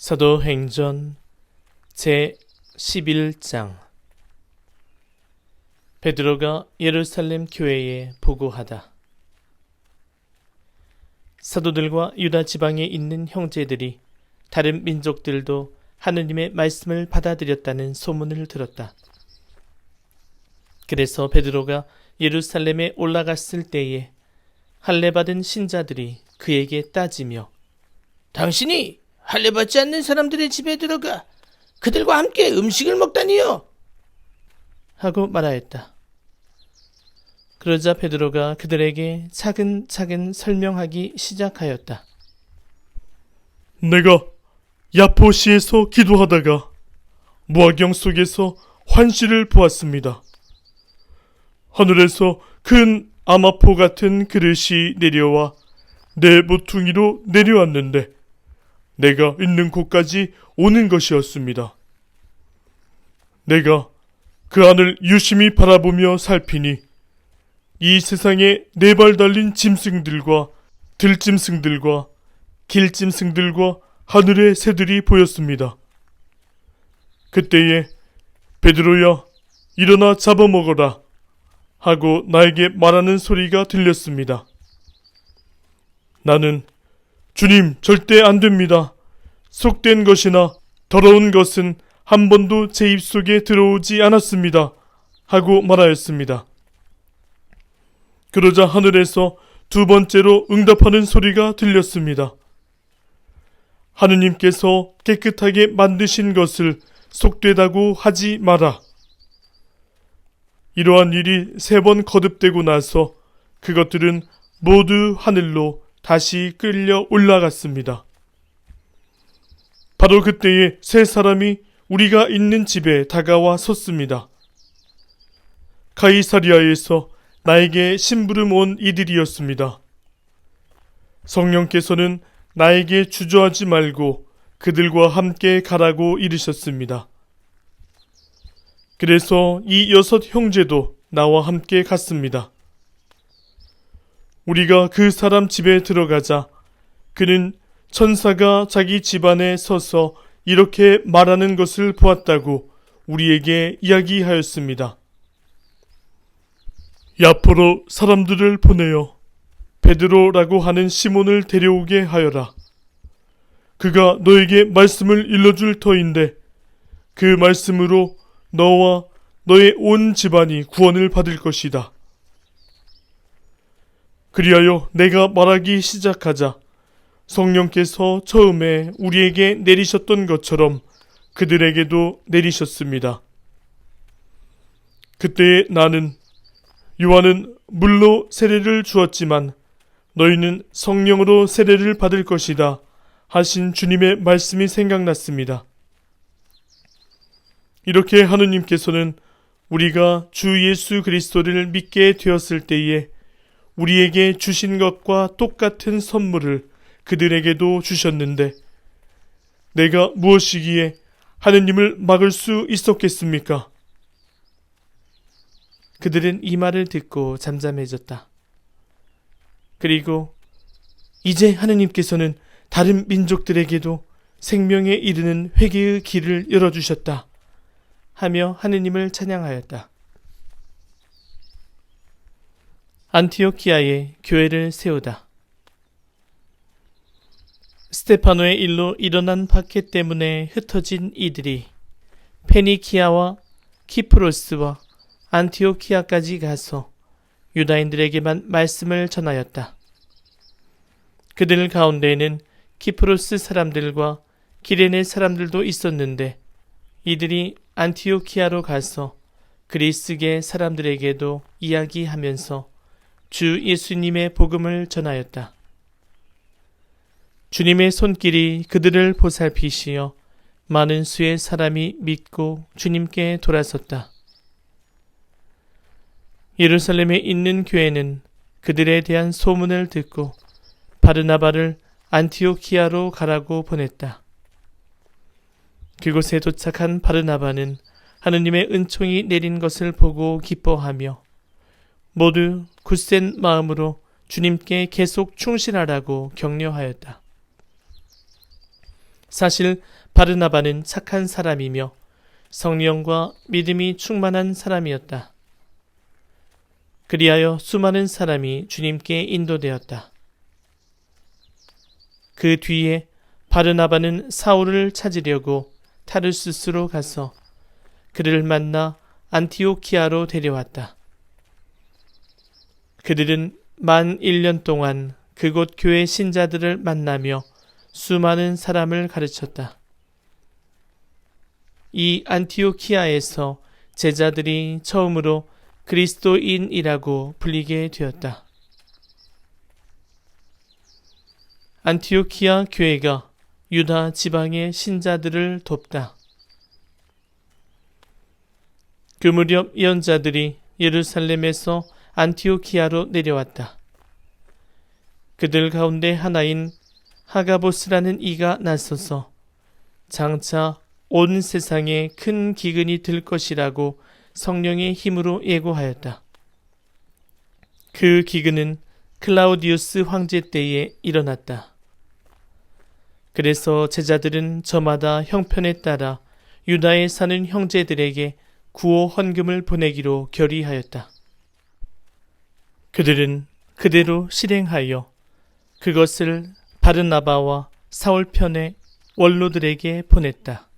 사도행전 제 11장 베드로가 예루살렘 교회에 보고하다. 사도들과 유다 지방에 있는 형제들이 다른 민족들도 하느님의 말씀을 받아들였다는 소문을 들었다. 그래서 베드로가 예루살렘에 올라갔을 때에 할례 받은 신자들이 그에게 따지며 당신이 할례 받지 않는 사람들의 집에 들어가 그들과 함께 음식을 먹다니요. 하고 말하였다. 그러자 베드로가 그들에게 차근차근 설명하기 시작하였다. 내가 야포시에서 기도하다가 무화경 속에서 환시를 보았습니다. 하늘에서 큰 아마포 같은 그릇이 내려와 내 모퉁이로 내려왔는데 내가 있는 곳까지 오는 것이었습니다. 내가 그 안을 유심히 바라보며 살피니 이 세상에 네 발 달린 짐승들과 들짐승들과 길짐승들과 하늘의 새들이 보였습니다. 그때에 베드로야 일어나 잡아먹어라 하고 나에게 말하는 소리가 들렸습니다. 나는 주님 절대 안 됩니다. 속된 것이나 더러운 것은 한 번도 제 입속에 들어오지 않았습니다. 하고 말하였습니다. 그러자 하늘에서 두 번째로 응답하는 소리가 들렸습니다. 하느님께서 깨끗하게 만드신 것을 속되다고 하지 마라. 이러한 일이 세 번 거듭되고 나서 그것들은 모두 하늘로 다시 끌려 올라갔습니다. 바로 그때에 세 사람이 우리가 있는 집에 다가와 섰습니다. 카이사리아에서 나에게 심부름 온 이들이었습니다. 성령께서는 나에게 주저하지 말고 그들과 함께 가라고 이르셨습니다. 그래서 이 여섯 형제도 나와 함께 갔습니다. 우리가 그 사람 집에 들어가자 그는 천사가 자기 집안에 서서 이렇게 말하는 것을 보았다고 우리에게 이야기하였습니다. 야포로 사람들을 보내어 베드로라고 하는 시몬을 데려오게 하여라. 그가 너에게 말씀을 일러줄 터인데 그 말씀으로 너와 너의 온 집안이 구원을 받을 것이다. 그리하여 내가 말하기 시작하자 성령께서 처음에 우리에게 내리셨던 것처럼 그들에게도 내리셨습니다. 그때 나는 요한은 물로 세례를 주었지만 너희는 성령으로 세례를 받을 것이다 하신 주님의 말씀이 생각났습니다. 이렇게 하느님께서는 우리가 주 예수 그리스도를 믿게 되었을 때에 우리에게 주신 것과 똑같은 선물을 그들에게도 주셨는데 내가 무엇이기에 하느님을 막을 수 있었겠습니까? 그들은 이 말을 듣고 잠잠해졌다. 그리고 이제 하느님께서는 다른 민족들에게도 생명에 이르는 회개의 길을 열어주셨다. 하며 하느님을 찬양하였다. 안티오키아에 교회를 세우다. 스테파노의 일로 일어난 박해 때문에 흩어진 이들이 페니키아와 키프로스와 안티오키아까지 가서 유다인들에게만 말씀을 전하였다. 그들 가운데에는 키프로스 사람들과 기레네 사람들도 있었는데 이들이 안티오키아로 가서 그리스계 사람들에게도 이야기하면서 주 예수님의 복음을 전하였다. 주님의 손길이 그들을 보살피시어 많은 수의 사람이 믿고 주님께 돌아섰다. 예루살렘에 있는 교회는 그들에 대한 소문을 듣고 바르나바를 안티오키아로 가라고 보냈다. 그곳에 도착한 바르나바는 하느님의 은총이 내린 것을 보고 기뻐하며 모두 굳센 마음으로 주님께 계속 충실하라고 격려하였다. 사실 바르나바는 착한 사람이며 성령과 믿음이 충만한 사람이었다. 그리하여 수많은 사람이 주님께 인도되었다. 그 뒤에 바르나바는 사울을 찾으려고 타르수스로 가서 그를 만나 안티오키아로 데려왔다. 그들은 만 1년 동안 그곳 교회 신자들을 만나며 수많은 사람을 가르쳤다. 이 안티오키아에서 제자들이 처음으로 그리스도인이라고 불리게 되었다. 안티오키아 교회가 유다 지방의 신자들을 돕다. 그 무렵 예언자들이 예루살렘에서 안티오키아로 내려왔다. 그들 가운데 하나인 하가보스라는 이가 나서서 장차 온 세상에 큰 기근이 들 것이라고 성령의 힘으로 예고하였다. 그 기근은 클라우디우스 황제 때에 일어났다. 그래서 제자들은 저마다 형편에 따라 유다에 사는 형제들에게 구호 헌금을 보내기로 결의하였다. 그들은 그대로 실행하여 그것을 바르나바와 사울 편의 원로들에게 보냈다.